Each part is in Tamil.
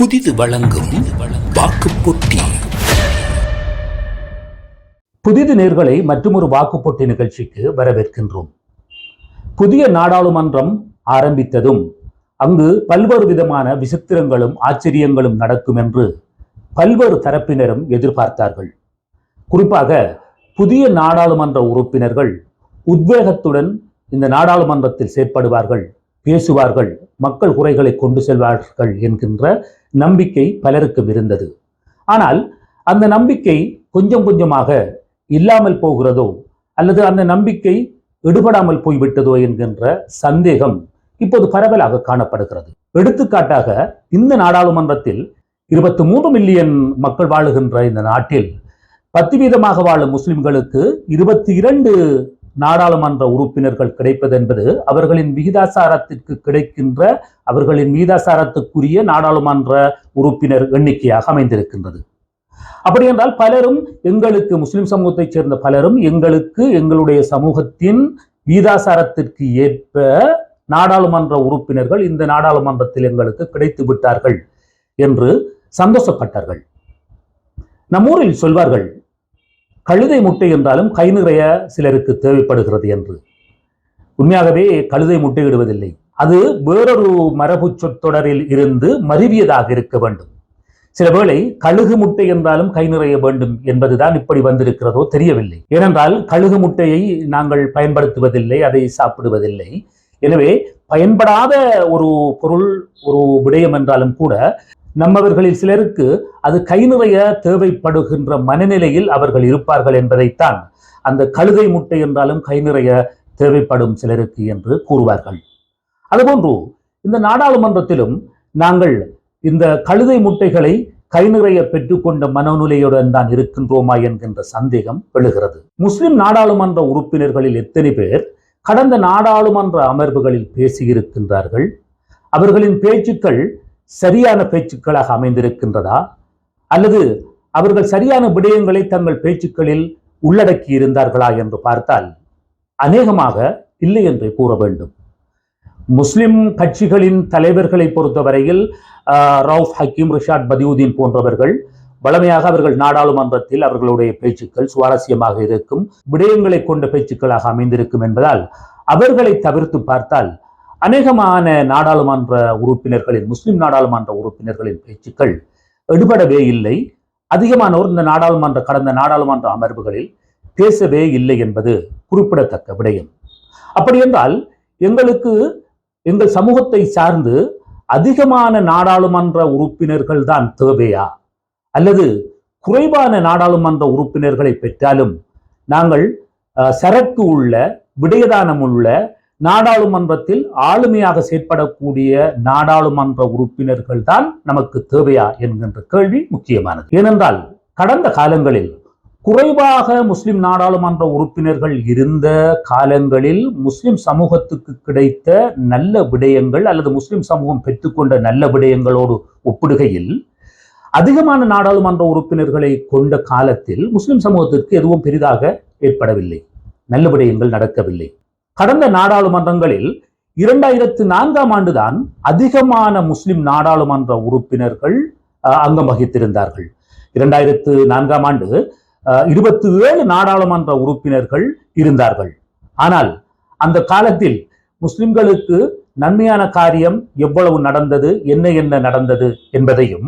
புதிது வழங்கும் வாக்கு போட்டி புதிது நேர்களை மற்றொரு வாக்குப்போட்டி நிகழ்ச்சிக்கு வரவேற்கின்றோம். புதிய நாடாளுமன்றம் ஆரம்பித்ததும் அங்கு பல்வேறு விதமான விசித்திரங்களும் ஆச்சரியங்களும் நடக்கும் என்று பல்வேறு தரப்பினரும் எதிர்பார்த்தார்கள். குறிப்பாக புதிய நாடாளுமன்ற உறுப்பினர்கள் உத்வேகத்துடன் இந்த நாடாளுமன்றத்தில் செயற்படுவார்கள் பேசுவார்கள் மக்கள் குறைகளை கொண்டு செல்வார்கள் என்கின்ற நம்பிக்கை பலருக்கும் இருந்தது ஆனால் அந்த நம்பிக்கை கொஞ்சம் கொஞ்சமாக இல்லாமல் போகிறதோ அல்லது அந்த நம்பிக்கை எடுபடாமல் போய்விட்டதோ என்கின்ற சந்தேகம் இப்போது பரவலாக காணப்படுகிறது. எடுத்துக்காட்டாக இந்த நாடாளுமன்றத்தில் இருபத்தி மூன்று மில்லியன் மக்கள் வாழுகின்ற இந்த நாட்டில் பத்து வீதமாக வாழும் முஸ்லிம்களுக்கு இருபத்தி இரண்டு நாடாளுமன்ற உறுப்பினர்கள் கிடைப்பது என்பது அவர்களின் விகிதாசாரத்திற்கு கிடைக்கின்ற அவர்களின் விகிதாசாரத்துக்குரிய நாடாளுமன்ற உறுப்பினர் எண்ணிக்கையாக அமைந்திருக்கின்றது. அப்படி என்றால் பலரும் எங்களுக்கு முஸ்லிம் சமூகத்தைச் சேர்ந்த பலரும் எங்களுக்கு எங்களுடைய சமூகத்தின் வீதாசாரத்திற்கு ஏற்ப நாடாளுமன்ற உறுப்பினர்கள் இந்த நாடாளுமன்றத்தில் எங்களுக்கு கிடைத்து விட்டார்கள் என்று சந்தோஷப்பட்டார்கள். நம்மூரில் ஊரில் சொல்வார்கள் கழுதை முட்டை என்றாலும் கை நிறைய சிலருக்கு தேவைப்படுகிறது என்று. உண்மையாகவே கழுதை முட்டையிடுவதில்லை அது வேறொரு மரபு சொற்றொடரில் இருந்து மருவியதாக இருக்க வேண்டும். சில வேளை கழுகு முட்டை என்றாலும் கை நிறைய வேண்டும் என்பதுதான் இப்படி வந்திருக்கிறதோ தெரியவில்லை. ஏனென்றால் கழுகு முட்டையை நாங்கள் பயன்படுத்துவதில்லை அதை சாப்பிடுவதில்லை. எனவே பயன்படாத ஒரு பொருள் ஒரு விடயம் என்றாலும் கூட நம்மவர்களில் சிலருக்கு அது கை நிறைய தேவைப்படுகின்ற மனநிலையில் அவர்கள் இருப்பார்கள் என்பதைத்தான் அந்த கழுதை முட்டை என்றாலும் கை நிறைய தேவைப்படும் சிலருக்கு என்று கூறுவார்கள். அதுபோன்று இந்த நாடாளுமன்றத்திலும் நாங்கள் இந்த கழுதை முட்டைகளை கை நிறைய பெற்றுக்கொண்ட மனநிலையுடன் தான் இருக்கின்றோமா என்கின்ற சந்தேகம் எழுகிறது. முஸ்லிம் நாடாளுமன்ற உறுப்பினர்களில் எத்தனை பேர் கடந்த நாடாளுமன்ற அமர்வுகளில் பேசியிருக்கின்றார்கள்? அவர்களின் பேச்சுக்கள் சரியான பேச்சுக்களாக அமைந்திருக்கின்றதா? அல்லது அவர்கள் சரியான விடயங்களை தங்கள் பேச்சுக்களில் உள்ளடக்கி இருந்தார்களா என்று பார்த்தால் அநேகமாக இல்லை என்றே கூற வேண்டும். முஸ்லிம் கட்சிகளின் தலைவர்களை பொறுத்தவரையில் ஆஹ், ரவுஃப் ஹக்கீம் ரிஷாட் பதியுதீன் போன்றவர்கள் வளமையாக அவர்கள் நாடாளுமன்றத்தில் அவர்களுடைய பேச்சுக்கள் சுவாரஸ்யமாக இருக்கும் விடயங்களை கொண்ட பேச்சுக்களாக அமைந்திருக்கும் என்பதால் அவர்களை தவிர்த்து பார்த்தால் அநேகமான நாடாளுமன்ற உறுப்பினர்களின் முஸ்லிம் நாடாளுமன்ற உறுப்பினர்களின் பேச்சுக்கள் எடுபடவே இல்லை. அதிகமானோர் இந்த நாடாளுமன்ற கடந்த நாடாளுமன்ற அமர்வுகளில் பேசவே இல்லை என்பது குறிப்பிடத்தக்க விடயம். அப்படி என்றால் எங்களுக்கு எங்கள் சமூகத்தை சார்ந்து அதிகமான நாடாளுமன்ற உறுப்பினர்கள் தான் தேவையா? அல்லது குறைவான நாடாளுமன்ற உறுப்பினர்களை பெற்றாலும் நாங்கள் சரக்கு உள்ள விடயதானம் உள்ள நாடாளுமன்றத்தில் ஆளுமையாக செயற்படக்கூடிய நாடாளுமன்ற உறுப்பினர்கள் தான் நமக்கு தேவையா என்கின்ற கேள்வி முக்கியமானது. ஏனென்றால் கடந்த காலங்களில் குறைவாக முஸ்லிம் நாடாளுமன்ற உறுப்பினர்கள் இருந்த காலங்களில் முஸ்லிம் சமூகத்துக்கு கிடைத்த நல்ல விடயங்கள் அல்லது முஸ்லிம் சமூகம் பெற்றுக்கொண்ட நல்ல விடயங்களோடு ஒப்பிடுகையில் அதிகமான நாடாளுமன்ற உறுப்பினர்களை கொண்ட காலத்தில் முஸ்லிம் சமூகத்திற்கு எதுவும் பெரிதாக ஏற்படவில்லை. நல்ல விடயங்கள் நடக்கவில்லை. கடந்த நாடாளுமன்றங்களில் இரண்டாயிரத்து நான்காம் ஆண்டுதான் அதிகமான முஸ்லிம் நாடாளுமன்ற உறுப்பினர்கள் அஹ், அங்கம் வகித்திருந்தார்கள். இரண்டாயிரத்து நான்காம் ஆண்டு இருபத்தி ஏழு நாடாளுமன்ற உறுப்பினர்கள் இருந்தார்கள். ஆனால் அந்த காலத்தில் முஸ்லிம்களுக்கு நன்மையான காரியம் எவ்வளவு நடந்தது என்ன என்ன நடந்தது என்பதையும்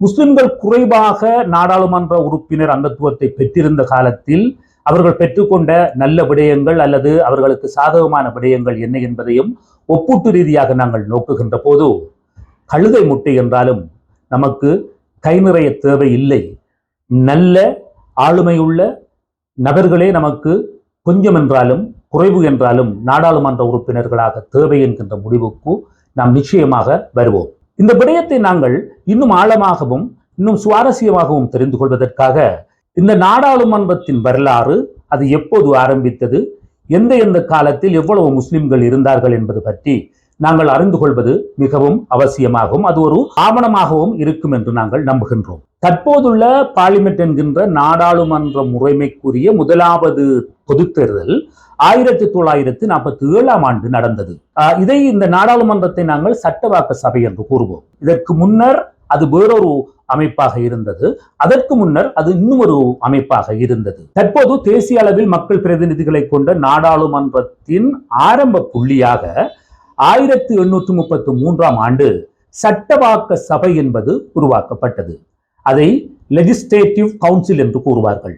முஸ்லிம்கள் குறைவாக நாடாளுமன்ற உறுப்பினர் அங்கத்துவத்தை பெற்றிருந்த காலத்தில் அவர்கள் பெற்றுக்கொண்ட நல்ல விடயங்கள் அல்லது அவர்களுக்கு சாதகமான விடயங்கள் என்ன என்பதையும் ஒப்பீட்டு ரீதியாக நாங்கள் நோக்குகின்ற போது கழுதை முட்டை என்றாலும் நமக்கு கை நிறைய தேவை இல்லை நல்ல ஆளுமையுள்ள நபர்களே நமக்கு கொஞ்சம் என்றாலும் குறைவு என்றாலும் நாடாளுமன்ற உறுப்பினர்களாக தேவை என்கின்ற முடிவுக்கு நாம் நிச்சயமாக வருவோம். இந்த விடயத்தை நாங்கள் இன்னும் ஆழமாகவும் இன்னும் சுவாரஸ்யமாகவும் தெரிந்து கொள்வதற்காக இந்த நாடாளுமன்றத்தின் வரலாறு அது எப்போது ஆரம்பித்தது? எந்த எந்த காலத்தில் எவ்வளவு முஸ்லிம்கள் இருந்தார்கள் என்பது பற்றி நாங்கள் அறிந்து கொள்வது மிகவும் அவசியமாகும். அது ஒரு ஆவணமாகவும் இருக்கும் என்று நாங்கள் நம்புகின்றோம். தற்போதுள்ள பார்லிமெண்ட் என்கின்ற நாடாளுமன்ற முறைமைக்குரிய முதலாவது பொது தேர்தல் ஆயிரத்தி தொள்ளாயிரத்தி நாற்பத்தி ஏழாம் ஆண்டு நடந்தது. ஆஹ் இதை இந்த நாடாளுமன்றத்தை நாங்கள் சட்டவாக்க சபை என்று கூறுவோம். இதற்கு முன்னர் அது வேறொரு அமைப்பாக இருந்தது. அதற்கு முன்னர் அது இன்னும் ஒரு அமைப்பாக இருந்தது. தற்போது தேசிய அளவில் மக்கள் பிரதிநிதிகளை கொண்ட நாடாளுமன்றத்தின் ஆரம்ப புள்ளியாக ஆயிரத்தி எண்ணூற்று முப்பத்தி மூன்றாம் ஆண்டு சட்டவாக்க சபை என்பது உருவாக்கப்பட்டது. அதை லெஜிஸ்லேட்டிவ் கவுன்சில் என்று கூறுவார்கள்.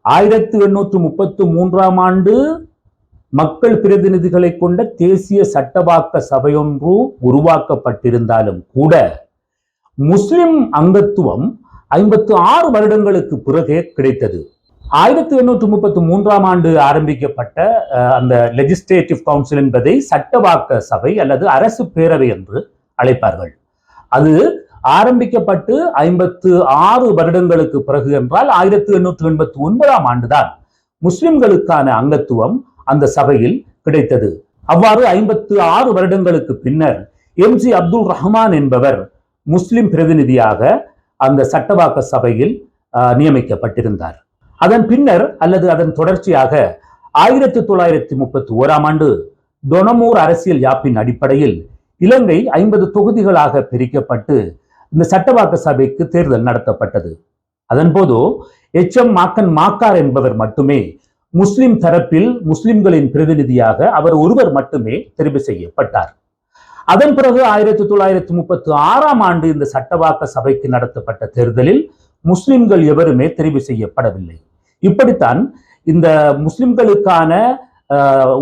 ஆயிரத்தி எண்ணூற்று முப்பத்தி மூன்றாம் ஆண்டு மக்கள் பிரதிநிதிகளை கொண்ட தேசிய சட்டவாக்க சபையொன்று உருவாக்கப்பட்டிருந்தாலும் கூட முஸ்லிம் அங்கத்துவம் ஐம்பத்து ஆறு வருடங்களுக்கு பிறகே கிடைத்தது. ஆயிரத்தி எண்ணூற்று முப்பத்தி மூன்றாம் ஆண்டு ஆரம்பிக்கப்பட்ட அந்த லெஜிஸ்லேட்டிவ் கவுன்சில் என்பதை சட்டவாக்க சபை அல்லது அரசு பேரவை என்று அழைப்பார்கள். அது ஆரம்பிக்கப்பட்டு ஐம்பத்து ஆறு வருடங்களுக்கு பிறகு என்றால் ஆயிரத்தி எண்ணூற்று எண்பத்தி ஒன்பதாம் ஆண்டுதான் முஸ்லிம்களுக்கான அங்கத்துவம் அந்த சபையில் கிடைத்தது. அவ்வாறு ஐம்பத்து ஆறு வருடங்களுக்கு பின்னர் எம் ஜி அப்துல் ரஹ்மான் என்பவர் முஸ்லிம் பிரதிநிதியாக அந்த சட்டவாக்க சபையில் ஆஹ், நியமிக்கப்பட்டிருந்தார். அதன் பின்னர் அல்லது அதன் தொடர்ச்சியாக ஆயிரத்தி தொள்ளாயிரத்தி முப்பத்தி ஓராம் ஆண்டு தொனமூர் அரசியல் யாப்பின் அடிப்படையில் இலங்கை ஐம்பது தொகுதிகளாக பிரிக்கப்பட்டு இந்த சட்டவாக்க சபைக்கு தேர்தல் நடத்தப்பட்டது. அதன்போது எச் எம் மாக்கன் மாக்கார் என்பவர் மட்டுமே முஸ்லிம் தரப்பில் முஸ்லிம்களின் பிரதிநிதியாக அவர் ஒருவர் மட்டுமே தெரிவு செய்யப்பட்டார். அதன் பிறகு ஆயிரத்தி தொள்ளாயிரத்தி முப்பத்தி ஆறாம் ஆண்டு இந்த சட்டவாக்க சபைக்கு நடத்தப்பட்ட தேர்தலில் முஸ்லிம்கள் எவருமே தெரிவு செய்யப்படவில்லை. இப்படித்தான் இந்த முஸ்லிம்களுக்கான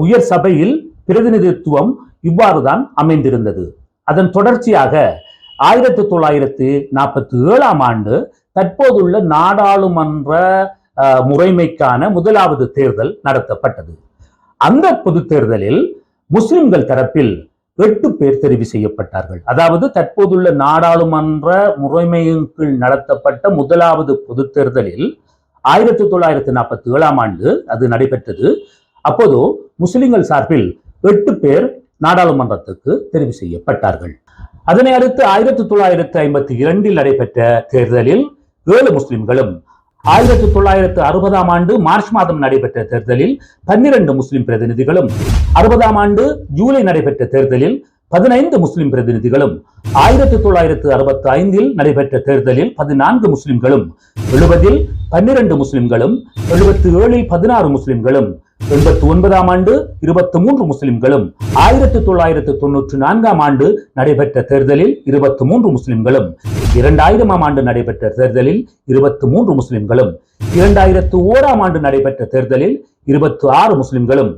உயர் சபையில் பிரதிநிதித்துவம் இவ்வாறுதான் அமைந்திருந்தது. அதன் தொடர்ச்சியாக ஆயிரத்தி தொள்ளாயிரத்தி நாற்பத்தி ஏழாம் ஆண்டு தற்போதுள்ள நாடாளுமன்ற முறைமைக்கான முதலாவது தேர்தல் நடத்தப்பட்டது. அந்த பொது தேர்தலில் முஸ்லிம்கள் தரப்பில் எட்டு பேர் தெரிவு செய்யப்பட்டார்கள். அதாவது தற்போதுள்ள நாடாளுமன்ற முறைமையின் கீழ் நடத்தப்பட்ட முதலாவது பொது தேர்தலில் ஆயிரத்தி தொள்ளாயிரத்தி நாற்பத்தி ஏழாம் ஆண்டு அது நடைபெற்றது. அப்போது முஸ்லிம்கள் சார்பில் எட்டு பேர் நாடாளுமன்றத்துக்கு தெரிவு செய்யப்பட்டார்கள். அதனை அடுத்து ஆயிரத்தி தொள்ளாயிரத்தி ஐம்பத்தி இரண்டில் நடைபெற்ற தேர்தலில் ஏழு முஸ்லிம்களும் ஆயிரத்தி தொள்ளாயிரத்து அறுபதாம் ஆண்டு மார்ச் மாதம் நடைபெற்ற தேர்தலில் பன்னிரண்டு முஸ்லிம் பிரதிநிதிகளும் அறுபதாம் ஆண்டு ஜூலை நடைபெற்ற தேர்தலில் பதினைந்து முஸ்லிம் பிரதிநிதிகளும் ஆயிரத்தி தொள்ளாயிரத்து அறுபத்தி ஐந்தில் நடைபெற்ற தேர்தலில் பதினான்கு முஸ்லிம்களும் எழுபதில் பன்னிரண்டு முஸ்லிம்களும் எழுபத்தி ஏழில் பதினாறு முஸ்லிம்களும் எண்பத்தி ஒன்பதாம் ஆண்டு இருபத்தி மூன்று முஸ்லிம்களும் ஆயிரத்தி தொள்ளாயிரத்து தொன்னூற்றி நான்காம் ஆண்டு நடைபெற்ற தேர்தலில் இருபத்தி மூன்று முஸ்லிம்களும் இரண்டாயிரமாம் ஆண்டு நடைபெற்ற தேர்தலில் இருபத்தி மூன்று முஸ்லிம்களும் இரண்டாயிரத்து ஓராம் ஆண்டு நடைபெற்ற தேர்தலில் இருபத்தி ஆறு முஸ்லிம்களும்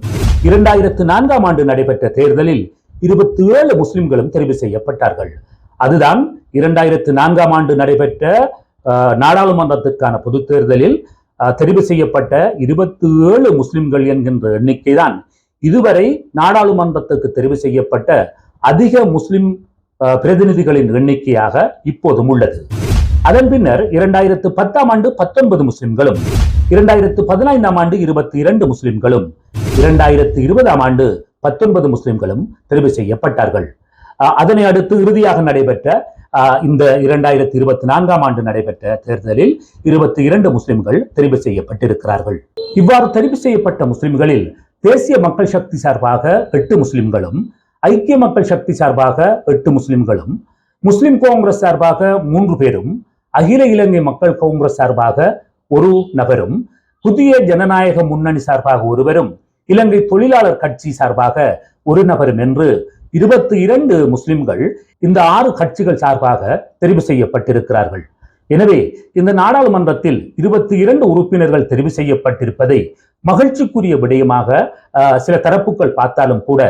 இரண்டாயிரத்து நான்காம் ஆண்டு நடைபெற்ற தேர்தலில் இருபத்தி ஏழு முஸ்லிம்களும் தெரிவு செய்யப்பட்டார்கள். அதுதான் இரண்டாயிரத்து நான்காம் ஆண்டு நடைபெற்ற நாடாளுமன்றத்திற்கான பொது தேர்தலில் தெரிவு செய்யப்பட்ட இருபத்தி ஏழு முஸ்லிம்கள் என்கின்ற எண்ணிக்கை தான் இதுவரை நாடாளுமன்றத்துக்கு தெரிவு செய்யப்பட்ட அதிக முஸ்லிம் பிரதிநிதிகளின் எண்ணிக்கையாக இப்போதும் உள்ளது. அதன் பின்னர் இரண்டாயிரத்து பத்தாம் ஆண்டு பத்தொன்பது முஸ்லிம்களும் இரண்டாயிரத்து பதினைந்தாம் ஆண்டு இருபத்தி இரண்டு முஸ்லிம்களும் இரண்டாயிரத்து இருபதாம் ஆண்டு பத்தொன்பது முஸ்லிம்களும் தெரிவு செய்யப்பட்டார்கள். அதனை அடுத்து இறுதியாக நடைபெற்ற இந்த இரண்டாயிரத்தி இருபத்தி நான்காம் ஆண்டு நடைபெற்ற தேர்தலில் இருபத்தி இரண்டு முஸ்லிம்கள் தெரிவு செய்யப்பட்டிருக்கிறார்கள். இவ்வாறு தெரிவு செய்யப்பட்ட முஸ்லிம்களில் தேசிய மக்கள் சக்தி சார்பாக எட்டு முஸ்லிம்களும் ஐக்கிய மக்கள் சக்தி சார்பாக எட்டு முஸ்லிம்களும் முஸ்லிம் காங்கிரஸ் சார்பாக மூன்று பேரும் அகில இலங்கை மக்கள் காங்கிரஸ் சார்பாக ஒரு நபரும் புதிய ஜனநாயக முன்னணி சார்பாக ஒருவரும் இலங்கை தொழிலாளர் கட்சி சார்பாக ஒரு நபரும் என்று இருபத்தி இரண்டு முஸ்லிம்கள் இந்த ஆறு கட்சிகள் சார்பாக தெரிவு செய்யப்பட்டிருக்கிறார்கள். எனவே இந்த நாடாளுமன்றத்தில் இருபத்தி இரண்டு உறுப்பினர்கள் தெரிவு செய்யப்பட்டிருப்பதை மகிழ்ச்சிக்குரிய விடயமாக சில தரப்புகள் பார்த்தாலும் கூட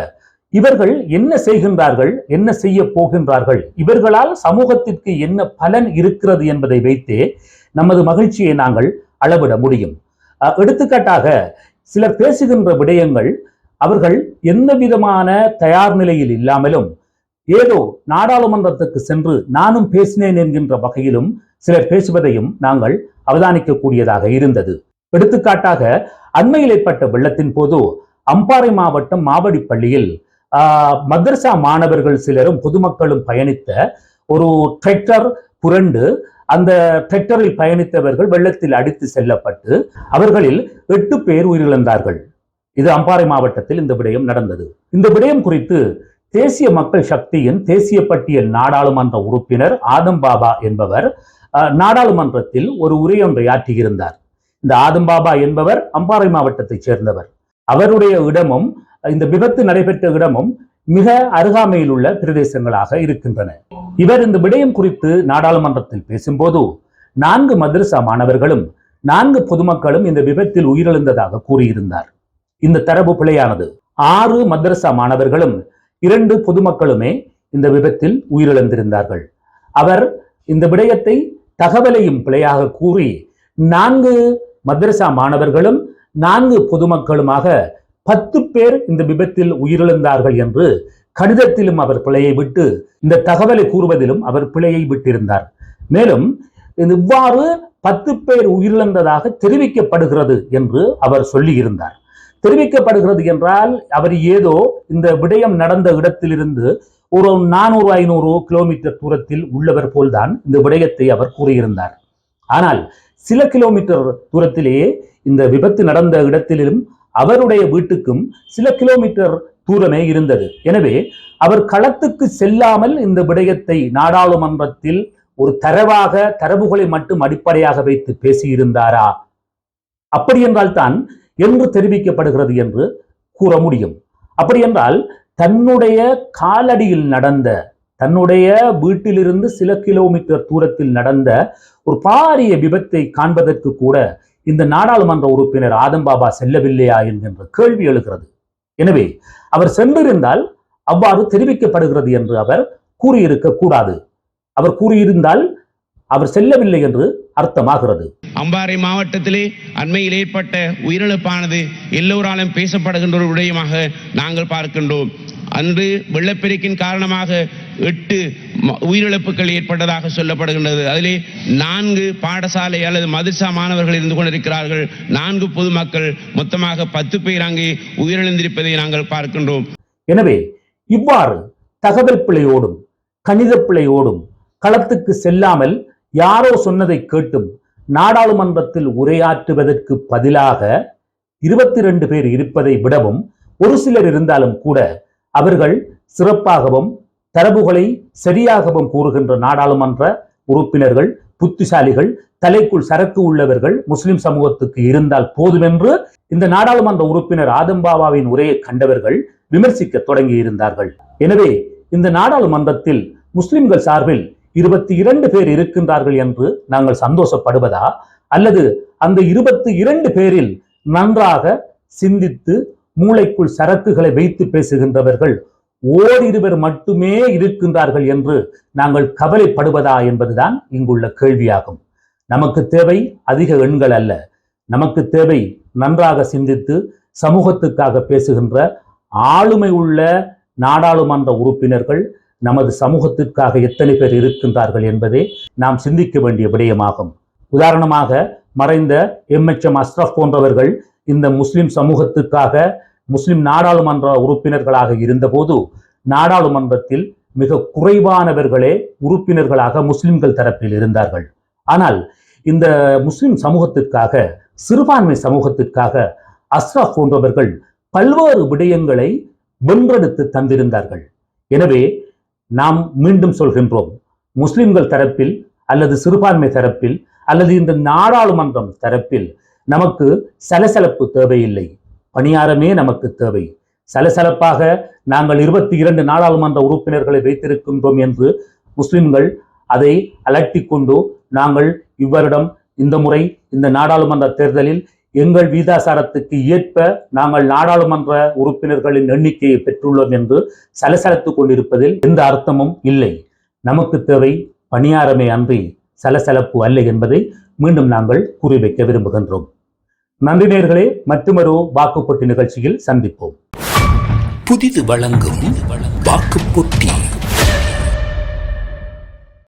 இவர்கள் என்ன செய்கின்றார்கள் என்ன செய்ய போகின்றார்கள் இவர்களால் சமூகத்திற்கு என்ன பலன் இருக்கிறது என்பதை வைத்தே நமது மகிழ்ச்சியை நாங்கள் அளவிட முடியும். அஹ், எடுத்துக்காட்டாக சிலர் பேசுகின்ற விடயங்கள் அவர்கள் எந்த விதமான தயார் நிலையில் இல்லாமலும் ஏதோ நாடாளுமன்றத்துக்கு சென்று நானும் பேசினேன் என்கின்ற வகையிலும் சிலர் பேசுவதையும் நாங்கள் அவதானிக்கக்கூடியதாக இருந்தது. எடுத்துக்காட்டாக அண்மையில் ஏற்பட்ட வெள்ளத்தின் போது அம்பாறை மாவட்டம் மாவடி பள்ளியில் ஆஹ், மதரசா மாணவர்கள் சிலரும் பொதுமக்களும் பயணித்த ஒரு டிராக்டர் புரண்டு அந்த டிராக்டரில் பயணித்தவர்கள் வெள்ளத்தில் அடித்து செல்லப்பட்டு அவர்களில் எட்டு பேர் உயிரிழந்தார்கள். இது அம்பாறை மாவட்டத்தில் இந்த விடயம் நடந்தது. இந்த விடயம் குறித்து தேசிய மக்கள் சக்தியின் தேசிய பட்டியல் நாடாளுமன்ற உறுப்பினர் ஆதம் பாபா என்பவர் நாடாளுமன்றத்தில் ஒரு உரையொன்றை ஆற்றியிருந்தார். இந்த ஆதம் பாபா என்பவர் அம்பாறை மாவட்டத்தைச் சேர்ந்தவர். அவருடைய இடமும் இந்த விபத்து நடைபெற்ற இடமும் மிக அருகாமையில் உள்ள பிரதேசங்களாக இருக்கின்றன. இவர் இந்த விடயம் குறித்து நாடாளுமன்றத்தில் பேசும்போது நான்கு மதரசா மாணவர்களும் நான்கு பொதுமக்களும் இந்த விபத்தில் உயிரிழந்ததாக கூறியிருந்தார். இந்த தரப்பு பிழையானது. ஆறு மதரசா மாணவர்களும் இரண்டு பொதுமக்களுமே இந்த விபத்தில் உயிரிழந்திருந்தார்கள். அவர் இந்த விடயத்தை தகவலையும் பிழையாக கூறி நான்கு மதரசா மாணவர்களும் நான்கு பொதுமக்களுமாக பத்து பேர் இந்த விபத்தில் உயிரிழந்தார்கள் என்று கடிதத்திலும் அவர் பிழையை விட்டு இந்த தகவலை கூறுவதிலும் அவர் பிழையை விட்டிருந்தார். மேலும் இவ்வாறு பத்து பேர் உயிரிழந்ததாக தெரிவிக்கப்படுகிறது என்று அவர் சொல்லியிருந்தார். தெரிவிக்கப்படுகிறது என்றால் அவர் ஏதோ இந்த விடயம் நடந்த இடத்திலிருந்து ஒரு நானூறு ஐநூறு கிலோமீட்டர் தூரத்தில் உள்ளவர் போல்தான் இந்த விடயத்தை அவர் கூறியிருந்தார். ஆனால் சில கிலோமீட்டர் தூரத்திலேயே இந்த விபத்து நடந்த இடத்திலும் அவருடைய வீட்டுக்கும் சில கிலோமீட்டர் தூரமே இருந்தது. எனவே அவர் களத்துக்கு செல்லாமல் இந்த விடயத்தை நாடாளுமன்றத்தில் ஒரு தரவாக தரவுகளை மட்டும் அடிப்படையாக வைத்து பேசியிருந்தாரா? அப்படி என்றால் தான் என்று தெரிவிக்கப்படுகிறது என்று கூற முடியும். அப்படி என்றால் தன்னுடைய காலடியில் நடந்த தன்னுடைய வீட்டிலிருந்து சில கிலோமீட்டர் தூரத்தில் நடந்த ஒரு பாரிய விபத்தை காண்பதற்கு கூட இந்த நாடாளுமன்ற உறுப்பினர் ஆதம் பாபா செல்லவில்லையா என்கின்ற கேள்வி எழுகிறது. எனவே அவர் சென்றிருந்தால் அவ்வாறு தெரிவிக்கப்படுகிறது என்று அவர் கூறியிருக்க கூடாது. அவர் கூறியிருந்தால் அவர் செல்லவில்லை என்று அர்த்தமாகிறது. அம்பாறை மாவட்டத்திலே அண்மையில் ஏற்பட்ட உயிரிழப்பானது எல்லோராலும் பேசப்படுகின்ற ஒரு விடயமாக நாங்கள் பார்க்கின்றோம். அன்று வெள்ளப்பெருக்கின் காரணமாக எட்டு உயிரிழப்புகள் ஏற்பட்டதாக சொல்லப்படுகின்றது. அதிலே நான்கு பாடசாலை அல்லது மதுசா மாணவர்கள் இருந்து கொண்டிருக்கிறார்கள். நான்கு பொதுமக்கள் மொத்தமாக பத்து பேர் அங்கே உயிரிழந்திருப்பதை நாங்கள் பார்க்கின்றோம். எனவே இவ்வாறு தகவல் பிழையோடும் கணித பிழையோடும் களத்துக்கு செல்லாமல் யாரோ சொன்னதை கேட்டும் நாடாளுமன்றத்தில் உரையாற்றுவதற்கு பதிலாக இருபத்தி ரெண்டு பேர் இருப்பதை விடவும் ஒரு சிலர் இருந்தாலும் கூட அவர்கள் சிறப்பாகவும் தரவுகளை சரியாகவும் கூறுகின்ற நாடாளுமன்ற உறுப்பினர்கள் புத்திசாலிகள் தலைக்குள் சரக்கு உள்ளவர்கள் முஸ்லிம் சமூகத்துக்கு இருந்தால் போதுமென்று இந்த நாடாளுமன்ற உறுப்பினர் ஆதம்பாபாவின் உரையை கண்டவர்கள் விமர்சிக்க தொடங்கி இருந்தார்கள் எனவே இந்த நாடாளுமன்றத்தில் முஸ்லிம்கள் சார்பில் இருபத்தி இரண்டு பேர் இருக்கின்றார்கள் என்று நாங்கள் சந்தோஷப்படுவதா? அல்லது அந்த இருபத்தி இரண்டு பேரில் நன்றாக சிந்தித்து மூளைக்குள் சரக்குகளை வைத்து பேசுகின்றவர்கள் ஓரிருவர் மட்டுமே இருக்கின்றார்கள் என்று நாங்கள் கவலைப்படுவதா என்பதுதான் இங்குள்ள கேள்வியாகும். நமக்கு தேவை அதிக எண்கள் அல்ல. நமக்கு தேவை நன்றாக சிந்தித்து சமூகத்துக்காக பேசுகின்ற ஆளுமை உள்ள நாடாளுமன்ற உறுப்பினர்கள் நமது சமூகத்திற்காக எத்தனை பேர் இருக்கின்றார்கள் என்பதே நாம் சிந்திக்க வேண்டிய விடயமாகும். உதாரணமாக மறைந்த எம் அஸ்ரப் போன்றவர்கள் இந்த முஸ்லிம் சமூகத்துக்காக முஸ்லிம் நாடாளுமன்ற உறுப்பினர்களாக இருந்தபோது நாடாளுமன்றத்தில் மிக குறைவானவர்களே உறுப்பினர்களாக முஸ்லிம்கள் தரப்பில் இருந்தார்கள். ஆனால் இந்த முஸ்லிம் சமூகத்திற்காக சிறுபான்மை சமூகத்திற்காக அஸ்ரப் போன்றவர்கள் பல்வேறு விடயங்களை வென்றெடுத்து தந்திருந்தார்கள். எனவே நாம் மீண்டும் சொல்கின்றோம். முஸ்லிம்கள் தரப்பில் அல்லது சிறுபான்மை தரப்பில் அல்லது இந்த நாடாளுமன்றம் தரப்பில் நமக்கு சலசலப்பு தேவையில்லை. பணியாரமே நமக்கு தேவை. சலசலப்பாக நாங்கள் இருபத்தி இரண்டு நாடாளுமன்ற உறுப்பினர்களை வைத்திருக்கின்றோம் என்று முஸ்லிம்கள் அதை அலட்டிக் கொண்டு நாங்கள் இவ்வருடம் இந்த முறை இந்த நாடாளுமன்ற தேர்தலில் எங்கள் வீதாசாரத்துக்கு ஏற்ப நாங்கள் நாடாளுமன்ற உறுப்பினர்களின் எண்ணிக்கையை பெற்றுள்ளோம் என்று சலசலத்துக் கொண்டிருப்பதில் எந்த அர்த்தமும் இல்லை. நமக்கு தேவை பணியாரமே அன்றி சலசலப்பு அல்ல என்பதை மீண்டும் நாங்கள் குறிவைக்க விரும்புகின்றோம். நன்றி நேர்களே மற்றொரு வாக்குப்பட்டி நிகழ்ச்சியில் சந்திப்போம். புதிது வழங்கும் வாக்குப்பொட்டி.